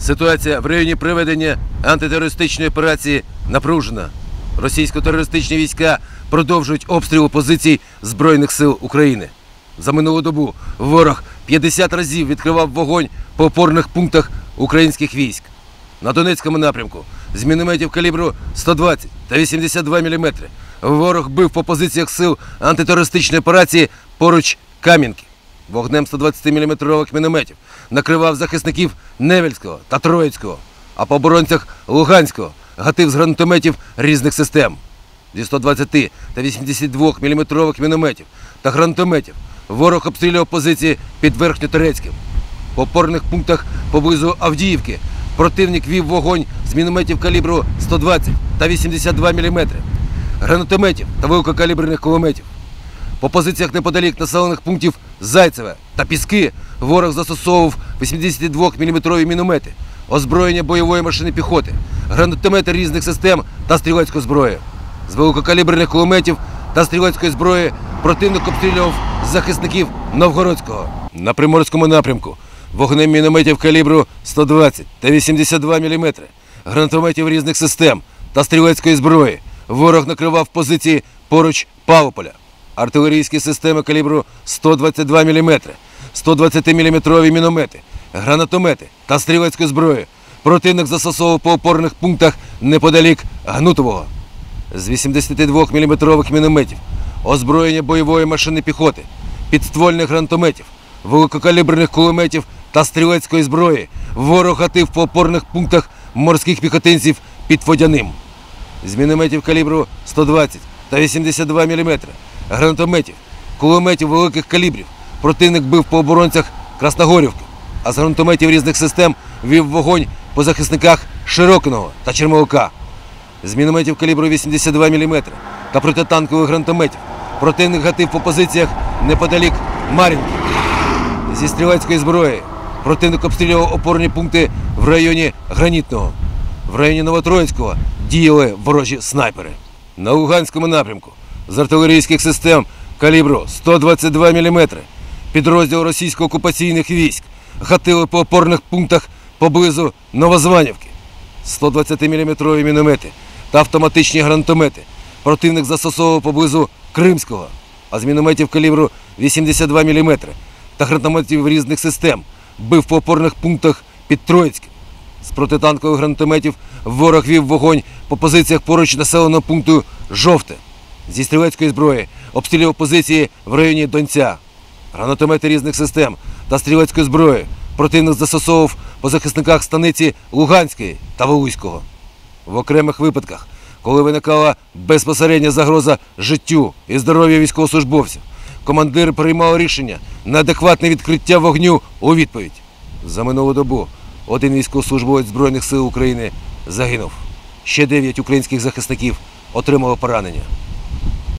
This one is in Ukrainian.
Ситуація в районі проведення антитерористичної операції напружена. Російсько-терористичні війська продовжують обстріл позицій Збройних сил України. За минулу добу ворог 50 разів відкривав вогонь по опорних пунктах українських військ. На Донецькому напрямку з мінометів калібру 120 та 82 мм ворог бив по позиціях сил антитерористичної операції поруч Кам'янки. Вогнем 120 мм мінометів накривав захисників Невельського та Троїцького, а по оборонцях Луганського гатив з гранатометів різних систем. Зі 120 та 82 мм мінометів та гранатометів ворог обстрілював позиції під Верхньоторецьким. По опорних пунктах поблизу Авдіївки противник вів вогонь з мінометів калібру 120 та 82 мм, гранатометів та великокаліберних кулеметів. По позиціях неподалік населених пунктів Зайцеве та Піски ворог застосовував 82 мм міномети, озброєння бойової машини піхоти, гранатомети різних систем та стрілецьку зброю. З великокаліберних кулеметів та стрілецької зброї противник обстрілював захисників Новгородського. На приморському напрямку вогнем мінометів калібру 120 та 82 мм, гранатометів різних систем та стрілецької зброї ворог накривав позиції поруч Павлополя артилерійські системи калібру 122 мм, 120 мм міномети, гранатомети та стрілецьку зброю. Противник застосовував по опорних пунктах неподалік Гнутового. З 82 мм мінометів, озброєння бойової машини піхоти, підствольних гранатометів, великокаліберних кулеметів та стрілецької зброї ворог гатив по опорних пунктах морських піхотинців під Водяним з мінометів калібру 120 та 82 мм, гранатометів, кулеметів великих калібрів. Противник бив по оборонцях Красногорівки, а з гранатометів різних систем вів вогонь по захисниках Широкиного та Чермовика. З мінометів калібру 82 мм та протитанкових гранатометів противник гатив по позиціях неподалік Мар'їнки. Зі стрілецької зброї противник обстрілював опорні пункти в районі Гранітного. В районі Новотроїцького діяли ворожі снайпери. На Луганському напрямку з артилерійських систем калібру 122 мм підрозділ російсько-окупаційних військ гатили по опорних пунктах поблизу Новозванівки. 120 мм міномети та автоматичні гранатомети. Противник застосовував поблизу Кримського, а з мінометів калібру 82 мм та гранатометів різних систем бив по опорних пунктах під Троїцьким. З протитанкових гранатометів ворог вів вогонь по позиціях поруч населеного пункту Жовте. Зі стрілецької зброї обстрілював позиції в районі Донця. Гранатомети різних систем та стрілецької зброї противник застосовував по захисниках станиці Луганської та Волуського. В окремих випадках, коли виникала безпосередня загроза життю і здоров'ю військовослужбовців, командир приймав рішення на адекватне відкриття вогню у відповідь. За минулу добу один військовослужбовець Збройних сил України загинув. Ще дев'ять українських захисників отримали поранення.